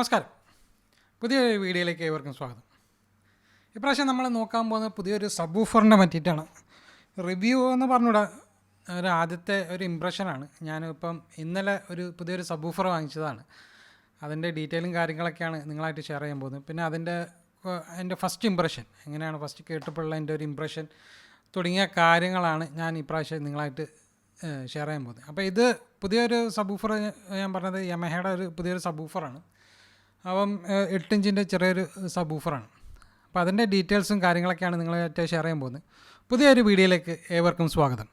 നമസ്കാരം. പുതിയൊരു വീഡിയോയിലേക്ക് ഏവർക്കും സ്വാഗതം. ഇപ്രാവശ്യം നമ്മൾ നോക്കാൻ പോകുന്നത് പുതിയൊരു സബ് പറ്റിയിട്ടാണ്. റിവ്യൂ എന്ന് പറഞ്ഞൂടാ ഒരു ആദ്യത്തെ ഒരു ഇമ്പ്രഷനാണ് ഞാനിപ്പം ഇന്നലെ ഒരു പുതിയൊരു സബ് വാങ്ങിച്ചതാണ്. അതിന്റെ ഡീറ്റെയിലും കാര്യങ്ങളൊക്കെയാണ് നിങ്ങളായിട്ട് ഷെയർ ചെയ്യാൻ പോകുന്നത്. പിന്നെ അതിന്റെ എന്റെ ഫസ്റ്റ് ഇമ്പ്രഷൻ എങ്ങനെയാണ് ഫസ്റ്റ് കേട്ടപ്പോഴുള്ള എന്റെ ഒരു ഇമ്പ്രഷൻ തുടങ്ങിയ കാര്യങ്ങളാണ് ഞാൻ ഇപ്രാവശ്യം നിങ്ങളായിട്ട് ഷെയർ ചെയ്യാൻ പോകുന്നത്. അപ്പോൾ ഇത് പുതിയൊരു സബൂഫർ ഞാൻ പറഞ്ഞത് യമഹയുടെ ഒരു പുതിയൊരു സബൂഫറാണ് അപ്പം എട്ട് ഇഞ്ചിന്റെ ചെറിയൊരു സബ് ഊഫറാണ് അപ്പോൾ അതിന്റെ ഡീറ്റെയിൽസും കാര്യങ്ങളൊക്കെയാണ് നിങ്ങളായിട്ട് ഷെയർ ചെയ്യാൻ പോകുന്നത്. പുതിയൊരു വീഡിയോയിലേക്ക് ഏവർക്കും സ്വാഗതം.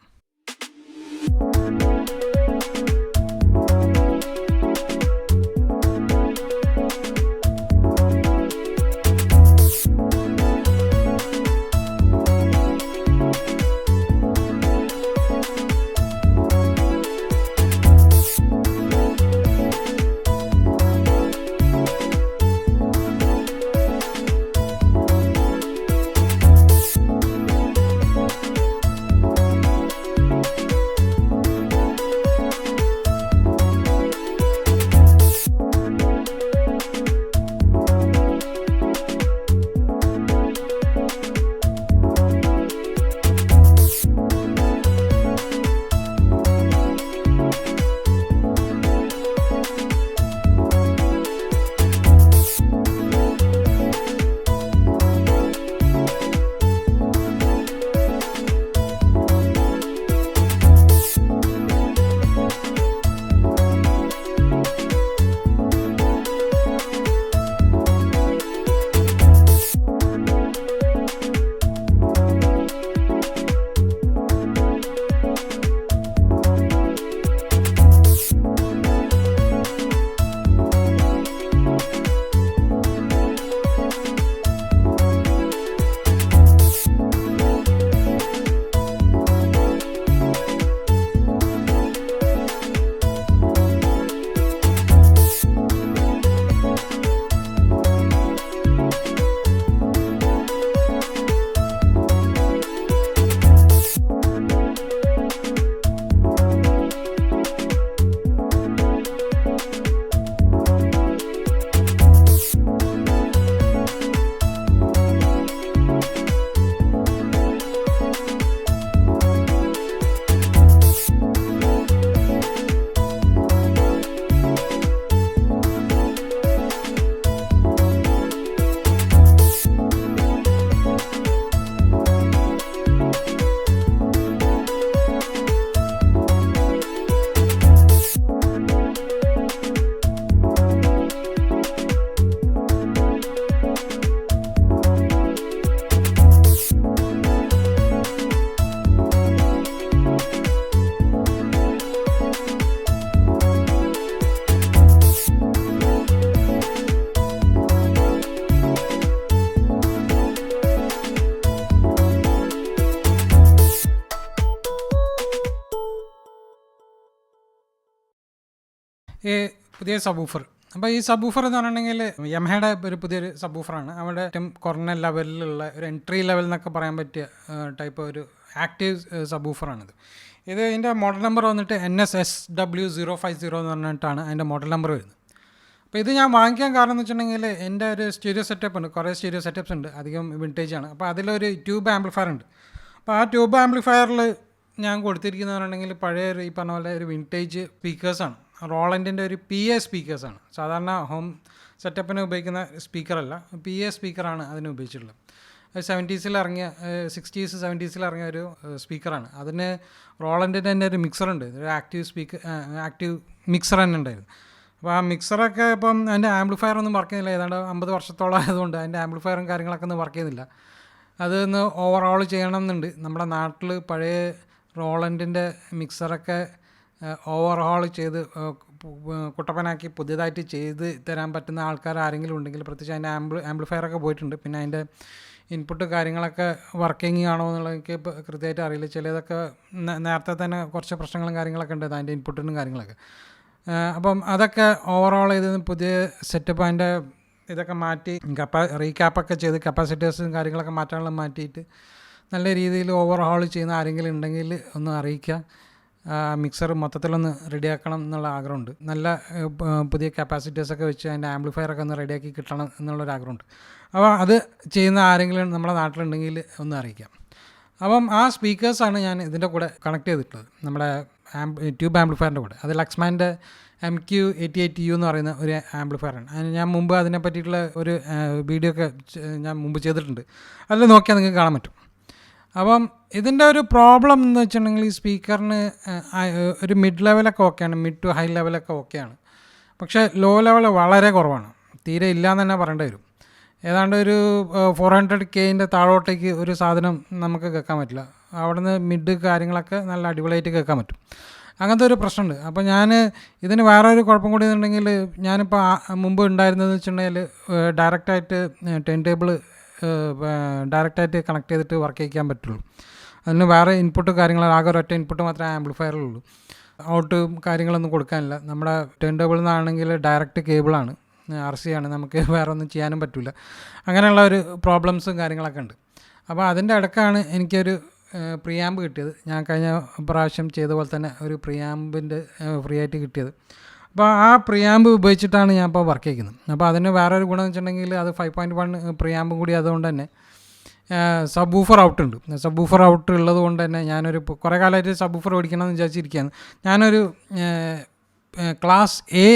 ഈ പുതിയ സബൂഫർ അപ്പോൾ ഈ സബൂഫർ എന്ന് പറഞ്ഞിട്ടുണ്ടെങ്കിൽ യമഹയുടെ ഒരു പുതിയൊരു സബൂഫറാണ് അവിടെ ഏറ്റവും കുറഞ്ഞ ലെവലിലുള്ള ഒരു എൻട്രി ലെവൽ എന്നൊക്കെ പറയാൻ പറ്റിയ ടൈപ്പ് ഒരു ആക്റ്റീവ് സബൂഫറാണിത് ഇത് ഇതിന്റെ മോഡൽ നമ്പർ വന്നിട്ട് N S S W zero five zero എന്ന് പറഞ്ഞിട്ടാണ് അതിന്റെ മോഡൽ നമ്പർ വരുന്നത്. അപ്പോൾ ഇത് ഞാൻ വാങ്ങിക്കാൻ കാരണം എന്ന് വെച്ചിട്ടുണ്ടെങ്കിൽ എന്റെ ഒരു സ്റ്റീരിയോ സെറ്റപ്പ് ഉണ്ട്. കുറേ സ്റ്റീരിയോ സെറ്റപ്പ്സ് ഉണ്ട്. അധികം വിന്റേജ് ആണ്. അപ്പോൾ അതിലൊരു ട്യൂബ് ആംപ്ലിഫയർ ഉണ്ട്. അപ്പോൾ ആ ട്യൂബ് ആംപ്ലിഫയറിൽ ഞാൻ കൊടുത്തിരിക്കുന്നത് പറഞ്ഞിട്ടുണ്ടെങ്കിൽ പഴയ ഒരു ഈ പറഞ്ഞ പോലെ ഒരു വിന്റേജ് സ്പീക്കേഴ്സാണ് റോളന്റിന്റെ ഒരു പി എ സ്പീക്കേഴ്സാണ് സാധാരണ ഹോം സെറ്റപ്പിന് ഉപയോഗിക്കുന്ന സ്പീക്കറല്ല പി എ സ്പീക്കറാണ് അതിന് ഉപയോഗിച്ചിട്ടുള്ളത്. സെവന്റീസിൽ ഇറങ്ങിയ സിക്സ്റ്റീസ് സെവന്റീസിൽ ഇറങ്ങിയ ഒരു സ്പീക്കറാണ് അതിന് റോളന്റിന്റെ തന്നെ ഒരു മിക്സർ ഉണ്ട്. ഒരു ആക്റ്റീവ് സ്പീക്കർ ആക്റ്റീവ് മിക്സർ തന്നെ ഉണ്ടായിരുന്നു. അപ്പോൾ ആ മിക്സറൊക്കെ ഇപ്പം അതിന്റെ ആംപ്ലിഫയർ ഒന്നും വർക്ക് ചെയ്യുന്നില്ല. ഏതാണ്ട് അമ്പത് വർഷത്തോളം ആയതുകൊണ്ട് അതിന്റെ ആംപ്ലിഫയറും കാര്യങ്ങളൊക്കെ ഒന്നും വർക്ക് ചെയ്യുന്നില്ല. അതൊന്ന് ഓവറോൾ ചെയ്യണം എന്നുണ്ട്. നമ്മുടെ നാട്ടിൽ പഴയ റോളന്റിന്റെ മിക്സറൊക്കെ ഓവർഹോൾ ചെയ്ത് കുട്ടപ്പനാക്കി പുതിയതായിട്ട് ചെയ്ത് തരാൻ പറ്റുന്ന ആൾക്കാർ ആരെങ്കിലും ഉണ്ടെങ്കിൽ പ്രത്യേകിച്ച് അതിന്റെ ആംപ്ലി ആംപ്ലിഫയറൊക്കെ പോയിട്ടുണ്ട്. പിന്നെ അതിന്റെ ഇൻപുട്ട് കാര്യങ്ങളൊക്കെ വർക്കിംഗ് ആണോ എന്നുള്ളത് എനിക്ക് ഇപ്പോൾ കൃത്യമായിട്ട് അറിയില്ല. ചിലതൊക്കെ നേരത്തെ തന്നെ കുറച്ച് പ്രശ്നങ്ങളും കാര്യങ്ങളൊക്കെ ഉണ്ട്. അതിന്റെ ഇൻപുട്ടിനും കാര്യങ്ങളൊക്കെ. അപ്പം അതൊക്കെ ഓവറോൾ ചെയ്ത് പുതിയ സെറ്റപ്പ് അതിന്റെ ഇതൊക്കെ മാറ്റി കപ്പാ റീക്യാപ്പൊക്കെ ചെയ്ത് കപ്പാസിറ്റേഴ്സും കാര്യങ്ങളൊക്കെ മാറ്റാനുള്ള മാറ്റിയിട്ട് നല്ല രീതിയിൽ ഓവർഹോൾ ചെയ്യുന്ന ആരെങ്കിലും ഉണ്ടെങ്കിൽ ഒന്ന് അറിയിക്കുക. മിക്സർ മൊത്തത്തിലൊന്ന് റെഡിയാക്കണം എന്നുള്ള ആഗ്രഹമുണ്ട്. നല്ല പുതിയ കപ്പാസിറ്റീസൊക്കെ വെച്ച് അതിന്റെ ആംപ്ലിഫയറൊക്കെ ഒന്ന് റെഡിയാക്കി കിട്ടണം എന്നുള്ളൊരു ആഗ്രഹമുണ്ട്. അപ്പോൾ അത് ചെയ്യുന്ന ആരെങ്കിലും നമ്മുടെ നാട്ടിലുണ്ടെങ്കിൽ ഒന്ന് അറിയിക്കാം. അപ്പം ആ സ്പീക്കേഴ്സാണ് ഞാൻ ഇതിന്റെ കൂടെ കണക്ട് ചെയ്തിട്ടുള്ളത്. നമ്മുടെ ട്യൂബ് ആംപ്ലിഫയറിന്റെ കൂടെ. അത് ലക്സ്മാന്റെ M Q eighty eight U എന്ന് പറയുന്ന ഒരു ആംപ്ലിഫയറാണ് ഞാൻ മുമ്പ് അതിനെ പറ്റിയിട്ടുള്ള ഒരു വീഡിയോ ഒക്കെ ഞാൻ മുമ്പ് ചെയ്തിട്ടുണ്ട്. അതിൽ നോക്കിയാൽ നിങ്ങൾക്ക് കാണാൻ പറ്റും. അപ്പം ഇതിന്റെ ഒരു പ്രോബ്ലം എന്ന് വെച്ചിട്ടുണ്ടെങ്കിൽ ഈ സ്പീക്കറിന് ഒരു മിഡ് ലെവലൊക്കെ ഓക്കെയാണ് മിഡ് ടു ഹൈ ലെവലൊക്കെ ഓക്കെയാണ് പക്ഷേ ലോ ലെവൽ വളരെ കുറവാണ്. തീരെ ഇല്ല എന്ന് തന്നെ പറയേണ്ടി വരും. ഏതാണ്ട് ഒരു ഫോർ ഹൺഡ്രഡ് കെയിന്റെ താഴോട്ടേക്ക് ഒരു സാധനം നമുക്ക് കേൾക്കാൻ പറ്റില്ല. അവിടുന്ന് മിഡ് കാര്യങ്ങളൊക്കെ നല്ല അടിപൊളിയായിട്ട് കേൾക്കാൻ പറ്റും. അങ്ങനത്തെ ഒരു പ്രശ്നമുണ്ട്. അപ്പോൾ ഞാൻ ഇതിന് വേറെ ഒരു കുഴപ്പം കൂടി എന്നുണ്ടെങ്കിൽ ഞാനിപ്പോൾ മുമ്പ് ഉണ്ടായിരുന്നതെന്ന് വെച്ചിട്ടുണ്ടെങ്കിൽ ഡയറക്റ്റായിട്ട് ടെൻ ടേബിൾ ഡയറക്റ്റായിട്ട് കണക്ട് ചെയ്തിട്ട് വർക്ക് ചെയ്യിക്കാൻ പറ്റുള്ളൂ. അതിന് വേറെ ഇൻപുട്ട് കാര്യങ്ങൾ ആകെ ഒരൊറ്റ ഇൻപുട്ട് മാത്രമേ ആംപ്ലിഫയറിലുള്ളൂ. ഔട്ട് കാര്യങ്ങളൊന്നും കൊടുക്കാനില്ല. നമ്മുടെ ടേൺ ടേബിൾ നിന്നാണെങ്കിൽ ഡയറക്റ്റ് കേബിളാണ്. ആർ സി ആണ്. നമുക്ക് വേറെ ഒന്നും ചെയ്യാനും പറ്റില്ല അങ്ങനെയുള്ള ഒരു പ്രോബ്ലംസും കാര്യങ്ങളൊക്കെ ഉണ്ട്. അപ്പോൾ അതിന്റെ ഇടക്കാണ് എനിക്കൊരു പ്രിയാമ്പ് കിട്ടിയത്. ഞാൻ കഴിഞ്ഞ പ്രാവശ്യം ചെയ്ത പോലെ തന്നെ ഒരു പ്രിയാമ്പിന്റെ ഫ്രീ ആയിട്ട് കിട്ടിയത്. അപ്പോൾ ആ പ്രിയാമ്പ് ഉപയോഗിച്ചിട്ടാണ് ഞാൻ ഇപ്പോൾ വർക്ക് ചെയ്യുന്നത് അപ്പോൾ അതിന് വേറൊരു ഗുണം എന്ന് വെച്ചിട്ടുണ്ടെങ്കിൽ അത് ഫൈവ് പോയിന്റ് വൺ പ്രിയാമ്പും കൂടി അതുകൊണ്ട് തന്നെ സബ് ഊഫർ ഔട്ട് ഉണ്ട്. സബ് ഊഫർ ഔട്ട് ഉള്ളത് കൊണ്ട് തന്നെ ഞാനൊരു കുറേ കാലമായിട്ട് സബ് ഊഫർ ഓടിക്കണമെന്ന് വിചാരിച്ചിരിക്കുകയാണ്. ഞാനൊരു ക്ലാസ് എ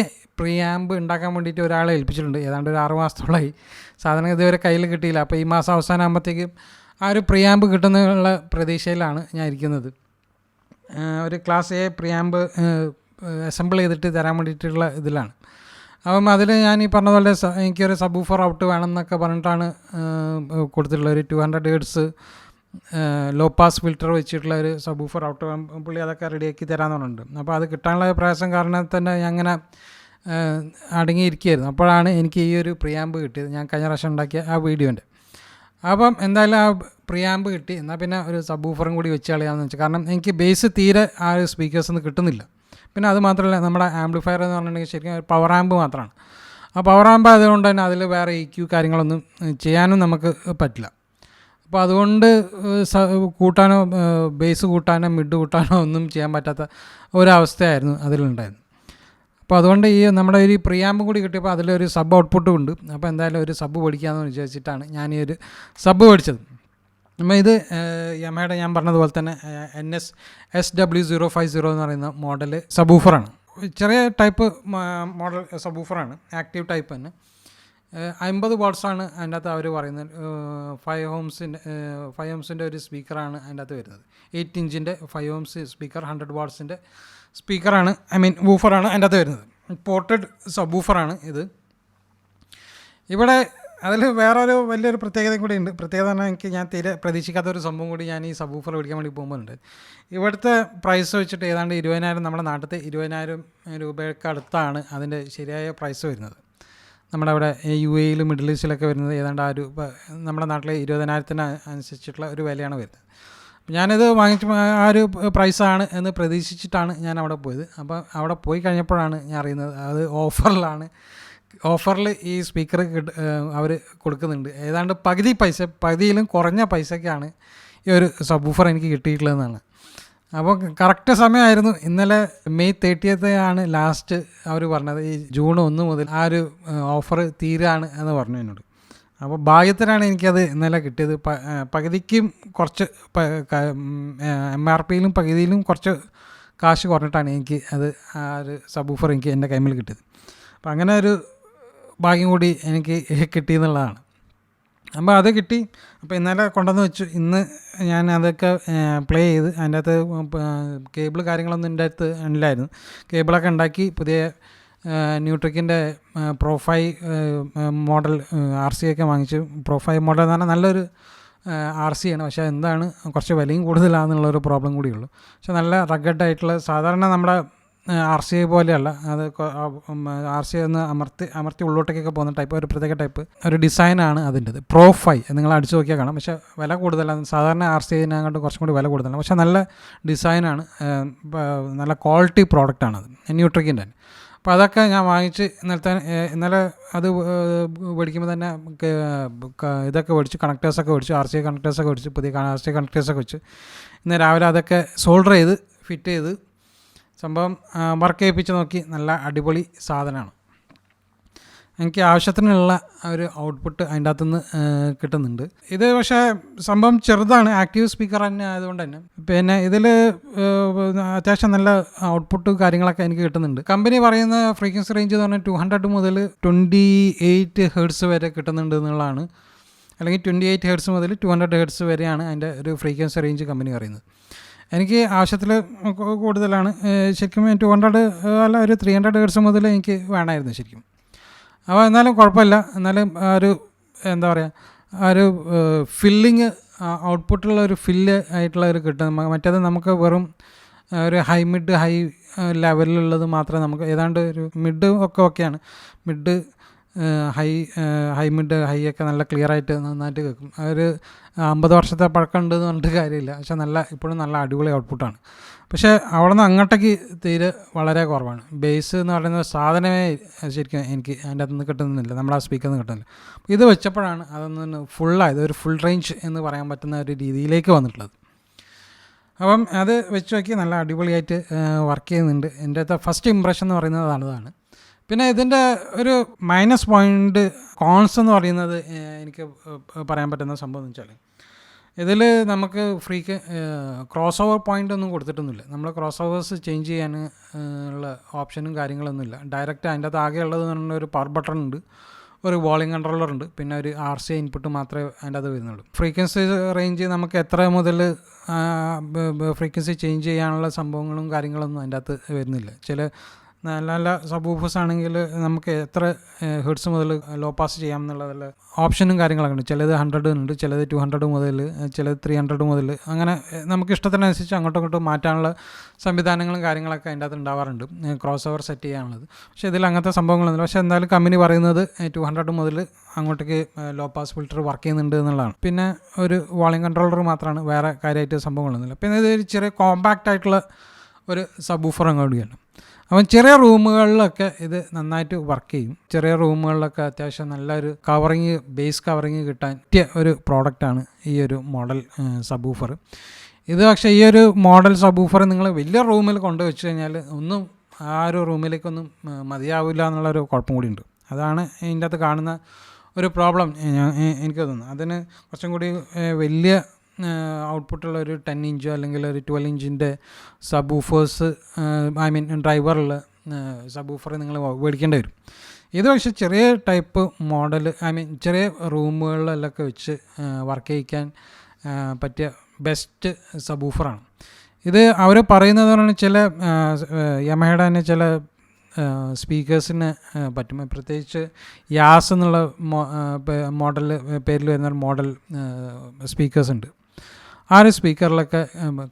പ്രിയാമ്പ് ഉണ്ടാക്കാൻ വേണ്ടിയിട്ട് ഒരാളെ ഏൽപ്പിച്ചിട്ടുണ്ട്. ഏതാണ്ട് ഒരു ആറ് മാസത്തോളമായി സാധനം ഇതുവരെ കയ്യിൽ കിട്ടിയില്ല. അപ്പോൾ ഈ മാസം അവസാനം ആകുമ്പോഴത്തേക്കും ആ ഒരു പ്രിയാമ്പ് കിട്ടുന്നുള്ള പ്രതീക്ഷയിലാണ് ഞാൻ ഇരിക്കുന്നത്. ഒരു ക്ലാസ് എ പ്രിയാമ്പ് അസംബിൾ ചെയ്തിട്ട് തരാൻ വേണ്ടിയിട്ടുള്ള ഇതിലാണ്. അപ്പം അതിൽ ഞാൻ ഈ പറഞ്ഞതുപോലെ എനിക്കൊരു സബ് ഊഫർ ഔട്ട് വേണം എന്നൊക്കെ പറഞ്ഞിട്ടാണ് കൊടുത്തിട്ടുള്ളത് ഒരു two hundred hertz low pass filter വെച്ചിട്ടുള്ള ഒരു സബ് ഔട്ട് പുള്ളി അതൊക്കെ റെഡിയാക്കി തരാമെന്ന് പറഞ്ഞിട്ടുണ്ട്. അപ്പോൾ അത് കിട്ടാനുള്ള പ്രയാസം കാരണം തന്നെ ഞാൻ അങ്ങനെ അടങ്ങിയിരിക്കുകയായിരുന്നു. അപ്പോഴാണ് എനിക്ക് ഈ ഒരു പ്രിയാമ്പ് കിട്ടിയത്. ഞാൻ കഴിഞ്ഞ പ്രാവശ്യം ഉണ്ടാക്കിയ ആ വീഡിയോന്റെ. അപ്പം എന്തായാലും ആ പ്രിയാമ്പ് കിട്ടി. എന്നാൽ പിന്നെ ഒരു സബ് ഊഫറും കൂടി വെച്ച് കളയാമെന്ന് വെച്ചാൽ കാരണം എനിക്ക് ബേസ് തീരെ ആ ഒരു സ്പീക്കേഴ്സ് ഒന്നും കിട്ടുന്നില്ല. പിന്നെ അത് മാത്രമല്ല നമ്മുടെ ആംപ്ലിഫയർ എന്ന് പറഞ്ഞിട്ടുണ്ടെങ്കിൽ ശരിക്കും ഒരു പവർ ആമ്പ് മാത്രമാണ്. ആ പവർ ആമ്പ് ആയതുകൊണ്ട് തന്നെ അതിൽ വേറെ ഇ ക്യൂ കാര്യങ്ങളൊന്നും ചെയ്യാനും നമുക്ക് പറ്റില്ല. അപ്പോൾ അതുകൊണ്ട് കൂട്ടാനോ ബേസ് കൂട്ടാനോ മിഡ് കൂട്ടാനോ ഒന്നും ചെയ്യാൻ പറ്റാത്ത ഒരവസ്ഥയായിരുന്നു അതിലുണ്ടായിരുന്നത്. അപ്പോൾ അതുകൊണ്ട് ഈ നമ്മുടെ ഒരു പ്രിയാമ്പും കൂടി കിട്ടിയപ്പോൾ അതിലൊരു സബ് ഔട്ട്പുട്ടും ഉണ്ട്. അപ്പോൾ എന്തായാലും ഒരു സബ് പഠിക്കാമെന്ന് വിചാരിച്ചിട്ടാണ് ഞാൻ ഈ ഒരു സബ് പഠിച്ചത് അപ്പോൾ ഇത് യമയുടെ ഞാൻ പറഞ്ഞതുപോലെ തന്നെ N S S W zero five zero എന്ന് പറയുന്ന മോഡൽ സബൂഫറാണ്. ചെറിയ ടൈപ്പ് മോഡൽ സബൂഫറാണ്. ആക്റ്റീവ് ടൈപ്പ് തന്നെ. അമ്പത് വാട്ട്സാണ് അതിന്റെ അകത്ത് അവർ പറയുന്നത്. ഫൈവ് ഹോംസിന്റെ ഫൈവ് ഹോംസിന്റെ ഒരു സ്പീക്കറാണ് അതിന്റെ അകത്ത് വരുന്നത്. എയ്റ്റ് ഇഞ്ചിന്റെ ഫൈവ് ഹോംസ് സ്പീക്കർ ഹൺഡ്രഡ് വാട്ട്സിന്റെ സ്പീക്കറാണ് ഐ മീൻ വൂഫറാണ് അതിന്റെ അകത്ത് വരുന്നത്. പോർട്ടഡ് സബൂഫറാണ് ഇത്. ഇവിടെ അതിൽ വേറൊരു വലിയൊരു പ്രത്യേകതയും കൂടി ഉണ്ട്. പ്രത്യേകത പറഞ്ഞാൽ എനിക്ക് ഞാൻ തീരെ പ്രതീക്ഷിക്കാത്ത ഒരു സംഭവം കൂടി ഞാൻ ഈ സബൂഫർ മേടിക്കാൻ വേണ്ടി പോകുമ്പോഴുണ്ട് ഇവിടുത്തെ പ്രൈസ് വെച്ചിട്ട് ഏതാണ്ട് ഇരുപതിനായിരം നമ്മുടെ നാട്ടിലത്തെ ഇരുപതിനായിരം രൂപയ്ക്ക് അടുത്താണ് അതിന്റെ ശരിയായ പ്രൈസ് വരുന്നത്. നമ്മുടെ അവിടെ യു എയിൽ മിഡിൽ ഈസ്റ്റിലൊക്കെ വരുന്നത് ഏതാണ്ട് ആ ഒരു നമ്മുടെ നാട്ടിലെ ഇരുപതിനായിരത്തിന് അനുസരിച്ചിട്ടുള്ള ഒരു വിലയാണ് വരുന്നത്. ഞാനിത് വാങ്ങിച്ച് ആ ഒരു പ്രൈസാണ് എന്ന് പ്രതീക്ഷിച്ചിട്ടാണ് ഞാൻ അവിടെ പോയത്. അപ്പോൾ അവിടെ പോയി കഴിഞ്ഞപ്പോഴാണ് ഞാൻ അറിയുന്നത് അത് ഓഫറിലാണ് ഓഫറിൽ ഈ സ്പീക്കർ അവർ കൊടുക്കുന്നുണ്ട്. ഏതാണ്ട് പകുതി പൈസ പകുതിയിലും കുറഞ്ഞ പൈസയ്ക്കാണ് ഈ ഒരു സബ് എനിക്ക് കിട്ടിയിട്ടുള്ളതെന്നാണ്. അപ്പോൾ കറക്റ്റ് സമയമായിരുന്നു. ഇന്നലെ മെയ് തേർട്ടിയത്ത് ആണ് ലാസ്റ്റ് അവർ പറഞ്ഞത്. ഈ ജൂൺ ഒന്ന് മുതൽ ആ ഒരു ഓഫർ തീരാണ് എന്ന് പറഞ്ഞു എന്നോട്. അപ്പോൾ ഭാഗ്യത്തിനാണ് എനിക്കത് ഇന്നലെ കിട്ടിയത്. പകുതിക്കും കുറച്ച് എം ആർ പിയിലും പകുതിയിലും കുറച്ച് കാശ് കുറഞ്ഞിട്ടാണ് എനിക്ക് അത് ആ ഒരു സബ് സബൂഫർ എനിക്ക് എന്റെ കൈമിൽ കിട്ടിയത്. അപ്പോൾ അങ്ങനെ ഒരു ഭാഗ്യം കൂടി എനിക്ക് കിട്ടി എന്നുള്ളതാണ്. അപ്പോൾ അത് കിട്ടി. അപ്പോൾ ഇന്നലെ കൊണ്ടുവന്ന് വെച്ചു. ഇന്ന് ഞാൻ അതൊക്കെ പ്ലേ ചെയ്ത് അതിന്റെ അകത്ത് കേബിൾ കാര്യങ്ങളൊന്നും എന്റെ അടുത്ത് ഇല്ലായിരുന്നു. കേബിളൊക്കെ ഉണ്ടാക്കി പുതിയ ന്യൂട്രിക്കിന്റെ പ്രൊഫൈ മോഡൽ ആർ സി ഒക്കെ വാങ്ങിച്ചു. പ്രൊഫൈ മോഡൽ എന്ന് പറഞ്ഞാൽ നല്ലൊരു ആർ സി ആണ്. പക്ഷേ എന്താണ് കുറച്ച് വിലയും കൂടുതലാണെന്നുള്ളൊരു പ്രോബ്ലം കൂടിയുള്ളൂ പക്ഷേ നല്ല റഗഡ് ആയിട്ടുള്ള സാധാരണ നമ്മുടെ ആർ സി ഐ പോലെയല്ല. അത് ആർ സി ഐ ഒന്ന് അമർത്തി അമർത്തി ഉള്ളോട്ടേക്കൊക്കെ പോകുന്ന ടൈപ്പ് ഒരു പ്രത്യേക ടൈപ്പ് ഒരു ഡിസൈനാണ് അതിന്റെത്. പ്രൊഫൈ നിങ്ങൾ അടിച്ചു നോക്കിയാൽ കാണാം. പക്ഷേ വില കൂടുതലാണ്. സാധാരണ ആർ സി ഐനെക്കാട്ട് കുറച്ചും കൂടി വില കൂടുതലാണ്. പക്ഷേ നല്ല ഡിസൈനാണ് നല്ല ക്വാളിറ്റി പ്രോഡക്റ്റാണ് അത്. ന്യൂട്രിക്കിന്റെ തന്നെ. അപ്പോൾ അതൊക്കെ ഞാൻ വാങ്ങിച്ച് ഇന്നലത്തെ ഇന്നലെ അത് മേടിക്കുമ്പോൾ തന്നെ ഇതൊക്കെ മേടിച്ചു കണക്ടേഴ്സൊക്കെ മേടിച്ചു ആർ സി കണക്ടേഴ്സൊക്കെ മേടിച്ചു പുതിയ ആർ സി കണക്ടേഴ്സൊക്കെ വെച്ച് ഇന്ന് രാവിലെ അതൊക്കെ സോൾഡർ ചെയ്ത് ഫിറ്റ് ചെയ്ത് സംഭവം വർക്ക് ചെയ്യിപ്പിച്ച് നോക്കി നല്ല അടിപൊളി സാധനമാണ്. എനിക്ക് ആവശ്യത്തിനുള്ള ഒരു ഔട്ട്പുട്ട് അതിന്റെ അകത്തുനിന്ന് കിട്ടുന്നുണ്ട്. ഇത് പക്ഷേ സംഭവം ചെറുതാണ് ആക്റ്റീവ് സ്പീക്കർ തന്നെ ആയതുകൊണ്ട് തന്നെ. പിന്നെ ഇതിൽ അത്യാവശ്യം നല്ല ഔട്ട്പുട്ട് കാര്യങ്ങളൊക്കെ എനിക്ക് കിട്ടുന്നുണ്ട്. കമ്പനി പറയുന്ന ഫ്രീക്വൻസി റേഞ്ച് എന്ന് പറഞ്ഞാൽ ടു ഹൺഡ്രഡ് മുതൽ ട്വന്റി എയ്റ്റ് ഹെർട്സ് വരെ കിട്ടുന്നുണ്ട് എന്നുള്ളതാണ്. അല്ലെങ്കിൽ ട്വന്റി എയ്റ്റ് ഹെർട്സ് മുതൽ ടു ഹൺഡ്രഡ് ഹെർട്സ് വരെയാണ് അതിന്റെ ഒരു ഫ്രീക്വൻസി റേഞ്ച് കമ്പനി പറയുന്നത്. എനിക്ക് ആവശ്യത്തിൽ കൂടുതലാണ്. ശരിക്കും ടു ഹൺഡ്രഡ് അല്ല ഒരു ത്രീ ഹൺഡ്രഡ് ഹെർട്സ് മുതൽ എനിക്ക് വേണമായിരുന്നു ശരിക്കും. അപ്പോൾ എന്നാലും കുഴപ്പമില്ല. എന്നാലും ഒരു എന്താ പറയുക ഒരു ഫില്ലിങ് ഔട്ട്പുട്ടുള്ള ഒരു ഫില്ല് ആയിട്ടുള്ള ഒരു കിട്ടും. മറ്റേത് നമുക്ക് വെറും ഒരു ഹൈ മിഡ് ഹൈ ലെവലിലുള്ളത് മാത്രമേ നമുക്ക് ഏതാണ്ട് ഒരു മിഡ് ഒക്കെ ഓക്കെയാണ് mid high high mid high ഒക്കെ നല്ല ക്ലിയർ ആയിട്ട് നന്നായിട്ട് കേൾക്കും. ഒരു അമ്പത് വർഷത്തെ പഴക്കമുണ്ട് എന്ന് പറഞ്ഞിട്ട് കാര്യമില്ല. പക്ഷേ നല്ല ഇപ്പോഴും നല്ല അടിപൊളി ഔട്ട്പുട്ടാണ് പക്ഷേ അവിടെ നിന്ന് അങ്ങോട്ടേക്ക് തീരെ വളരെ കുറവാണ്. ബേസ് എന്ന് പറയുന്ന സാധനമേ ശരിക്കും എനിക്ക് അതിന്റെ അകത്തുനിന്ന് കിട്ടുന്നില്ല. നമ്മൾ ആ സ്പീക്കറിൽ നിന്ന് കിട്ടുന്നില്ല ഇത് വെച്ചപ്പോഴാണ് അതൊന്ന് ഫുള്ളായത് ഒരു ഫുൾ റേഞ്ച് എന്ന് പറയാൻ പറ്റുന്ന ഒരു രീതിയിലേക്ക് വന്നിട്ടുള്ളത്. അപ്പം അത് വെച്ച് നോക്കി നല്ല അടിപൊളിയായിട്ട് വർക്ക് ചെയ്യുന്നുണ്ട്. എന്റെ അടുത്ത ഫസ്റ്റ് ഇമ്പ്രഷൻ എന്ന് പറയുന്നത് അതാണ്. പിന്നെ ഇതിന്റെ ഒരു മൈനസ് പോയിന്റ് കോൺസ് എന്ന് പറയുന്നത് എനിക്ക് പറയാൻ പറ്റുന്ന സംഭവം എന്ന് വെച്ചാൽ ഇതിൽ നമുക്ക് ഫ്രീക്ക് ക്രോസ് ഓവർ പോയിന്റ് ഒന്നും കൊടുത്തിട്ടൊന്നുമില്ല. നമ്മൾ ക്രോസ് ഓവേഴ്സ് ചേഞ്ച് ചെയ്യാൻ ഉള്ള ഓപ്ഷനും കാര്യങ്ങളൊന്നുമില്ല. ഡയറക്റ്റ് അതിന്റെ അകത്ത് ആകെ ഉള്ളത് പറഞ്ഞാൽ ഒരു പവർ ബട്ടൺ ഉണ്ട് ഒരു ബോളിംഗ് കൺട്രോളർ ഉണ്ട് പിന്നെ ഒരു ആർ സി ഇൻപുട്ട് മാത്രമേ അതിന്റെ അത് വരുന്നുള്ളൂ. ഫ്രീക്വൻസി റേഞ്ച് നമുക്ക് എത്ര മുതൽ ഫ്രീക്വൻസി ചേഞ്ച് ചെയ്യാനുള്ള സംഭവങ്ങളും കാര്യങ്ങളൊന്നും അതിന്റെ അകത്ത് വരുന്നില്ല. ചില നല്ല നല്ല സബ് ഊഫേഴ്സ് ആണെങ്കിൽ നമുക്ക് എത്ര ഹെഡ്സ് മുതൽ ലോ പാസ് ചെയ്യാം എന്നുള്ളതല്ല ഓപ്ഷനും കാര്യങ്ങളൊക്കെ ഉണ്ട്. ചിലത് ഹൺഡ്രഡ് ഉണ്ട് ചിലത് ടു ഹൺഡ്രഡ് മുതൽ ചിലത് ത്രീ ഹൺഡ്രഡ് മുതൽ. അങ്ങനെ നമുക്ക് ഇഷ്ടത്തിനനുസരിച്ച് അങ്ങോട്ടും ഇങ്ങോട്ടും മാറ്റാനുള്ള സംവിധാനങ്ങളും കാര്യങ്ങളൊക്കെ അതിന്റെ അകത്ത് ഉണ്ടാവാറുണ്ട്. ക്രോസ് ഓവർ സെറ്റ് ചെയ്യാനുള്ളത്. പക്ഷേ ഇതിൽ അങ്ങനത്തെ സംഭവങ്ങളൊന്നുമില്ല. പക്ഷേ എന്തായാലും കമ്പനി പറയുന്നത് ടു ഹൺഡ്രഡ് മുതൽ അങ്ങോട്ടേക്ക് ലോ പാസ് ഫിൽറ്റർ വർക്ക് ചെയ്യുന്നുണ്ട് എന്നുള്ളതാണ്. പിന്നെ ഒരു വോളിംഗ് കൺട്രോളർ മാത്രമാണ്. വേറെ കാര്യമായിട്ട് സംഭവങ്ങളൊന്നുമില്ല. പിന്നെ ഇത് ചെറിയ കോമ്പാക്റ്റ് ആയിട്ടുള്ള ഒരു സബ് ഊഫർ അങ്ങോട്ട് അപ്പം ചെറിയ റൂമുകളിലൊക്കെ ഇത് നന്നായിട്ട് വർക്ക് ചെയ്യും. ചെറിയ റൂമുകളിലൊക്കെ അത്യാവശ്യം നല്ലൊരു കവറിങ് ബേസ് കവറിങ് കിട്ടാൻ പറ്റിയ ഒരു പ്രോഡക്റ്റാണ് ഈ ഒരു മോഡൽ സബൂഫർ ഇത് പക്ഷേ ഈ ഒരു മോഡൽ സബൂഫർ നിങ്ങൾ വലിയ റൂമിൽ കൊണ്ടു വെച്ച് കഴിഞ്ഞാൽ ഒന്നും ആ ഒരു റൂമിലേക്കൊന്നും മതിയാവില്ല എന്നുള്ളൊരു കുഴപ്പം കൂടിയുണ്ട്. അതാണ് ഇതിന്റെ അകത്ത് കാണുന്ന ഒരു പ്രോബ്ലം എനിക്ക് തോന്നുന്നു അതിന് കുറച്ചും കൂടി വലിയ ഔട്ട്പുട്ടുള്ള ഒരു ടെൻ ഇഞ്ചോ അല്ലെങ്കിൽ ഒരു ട്വൽവ് ഇഞ്ചിന്റെ സബ് ഊഫേഴ്സ് ഐ മീൻ ഡ്രൈവറിൽ സബ് ഊഫർ നിങ്ങൾ മേടിക്കേണ്ടി വരും. ഇത് പക്ഷേ ചെറിയ ടൈപ്പ് മോഡൽ ഐ മീൻ ചെറിയ റൂമുകളിലൊക്കെ വെച്ച് വർക്ക് ചെയ്യിക്കാൻ പറ്റിയ ബെസ്റ്റ് സബ് ഊഫറാണ് ഇത് അവർ പറയുന്നത് പറഞ്ഞാൽ ചില യമഹയുടെ തന്നെ ചില സ്പീക്കേഴ്സിന് പറ്റും. പ്രത്യേകിച്ച് യാസ് എന്നുള്ള മോഡൽ പേരിൽ വരുന്ന മോഡൽ സ്പീക്കേഴ്സ് ഉണ്ട്. ആ ഒരു സ്പീക്കറിലൊക്കെ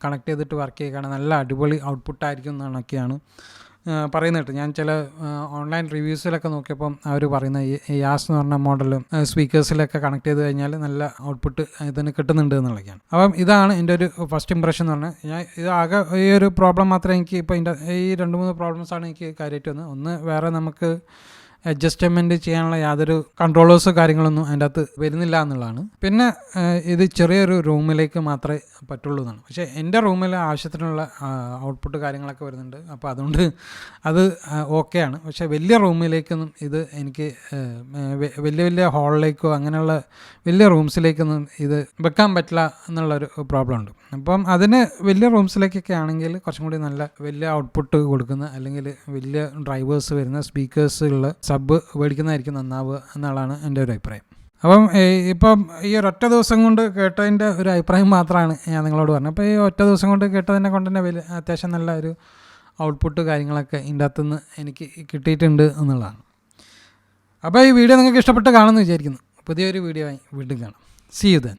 കണക്ട് ചെയ്തിട്ട് വർക്ക് ചെയ്യുകയാണ് നല്ല അടിപൊളി ഔട്ട്പുട്ടായിരിക്കും എന്നൊക്കെയാണ് കേട്ടോ ഞാൻ ചില ഓൺലൈൻ റിവ്യൂസിലൊക്കെ നോക്കിയപ്പം അവർ പറയുന്ന യാസ് എന്ന് പറഞ്ഞ മോഡലും സ്പീക്കേഴ്സിലൊക്കെ കണക്ട് ചെയ്ത് കഴിഞ്ഞാൽ നല്ല ഔട്ട്പുട്ട് ഇതിന് കിട്ടുന്നുണ്ട് എന്നുള്ളതൊക്കെയാണ്. അപ്പം ഇതാണ് എന്റെ ഒരു ഫസ്റ്റ് ഇമ്പ്രഷൻ എന്ന് പറഞ്ഞാൽ ഞാൻ ഇത് ആകെ ഈ ഒരു പ്രോബ്ലം മാത്രമേ എനിക്ക് ഇപ്പോൾ ഇതിന്റെ ഈ രണ്ട് മൂന്ന് പ്രോബ്ലംസാണ് എനിക്ക് കാര്യമായിട്ട് വന്നത്. ഒന്ന് വേറെ നമുക്ക് അഡ്ജസ്റ്റ്മെന്റ് ചെയ്യാനുള്ള യാതൊരു കൺട്രോളേഴ്സോ കാര്യങ്ങളൊന്നും അതിന്റെ അകത്ത് വരുന്നില്ല എന്നുള്ളതാണ്. പിന്നെ ഇത് ചെറിയൊരു റൂമിലേക്ക് മാത്രമേ പറ്റുള്ളൂ എന്നാണ്. പക്ഷേ എന്റെ റൂമിൽ ആവശ്യത്തിനുള്ള ഔട്ട്പുട്ട് കാര്യങ്ങളൊക്കെ വരുന്നുണ്ട്. അപ്പോൾ അതുകൊണ്ട് അത് ഓക്കെയാണ് പക്ഷേ വലിയ റൂമിലേക്കൊന്നും ഇത് എനിക്ക് വലിയ വലിയ ഹാളിലേക്കോ അങ്ങനെയുള്ള വലിയ റൂംസിലേക്കൊന്നും ഇത് വെക്കാൻ പറ്റില്ല എന്നുള്ളൊരു പ്രോബ്ലം ഉണ്ട്. അപ്പം അതിന് വലിയ റൂംസിലേക്കൊക്കെ ആണെങ്കിൽ കുറച്ചും കൂടി നല്ല വലിയ ഔട്ട്പുട്ട് കൊടുക്കുന്ന അല്ലെങ്കിൽ വലിയ ഡ്രൈവേഴ്സ് വരുന്ന സ്പീക്കേഴ്സ് ഉള്ള സബ് മേടിക്കുന്നതായിരിക്കും നന്നാവുക എന്നുള്ളതാണ് എന്റെ ഒരു അഭിപ്രായം. അപ്പം ഇപ്പം ഈ ഒരൊറ്റ ദിവസം കൊണ്ട് കേട്ടതിന്റെ ഒരു അഭിപ്രായം മാത്രമാണ് ഞാൻ നിങ്ങളോട് പറഞ്ഞത്. അപ്പോൾ ഈ ഒറ്റ ദിവസം കൊണ്ട് കേട്ടതിനെ കൊണ്ട് തന്നെ വലിയ അത്യാവശ്യം നല്ല ഒരു ഔട്ട്പുട്ട് കാര്യങ്ങളൊക്കെ ഇതിന്റെ അകത്തുനിന്ന് എനിക്ക് കിട്ടിയിട്ടുണ്ട് എന്നുള്ളതാണ്. അപ്പോൾ ഈ വീഡിയോ നിങ്ങൾക്ക് ഇഷ്ടപ്പെട്ട് കാണുമെന്ന് വിചാരിക്കുന്നു. പുതിയൊരു വീഡിയോ വീണ്ടും കാണാം. C you then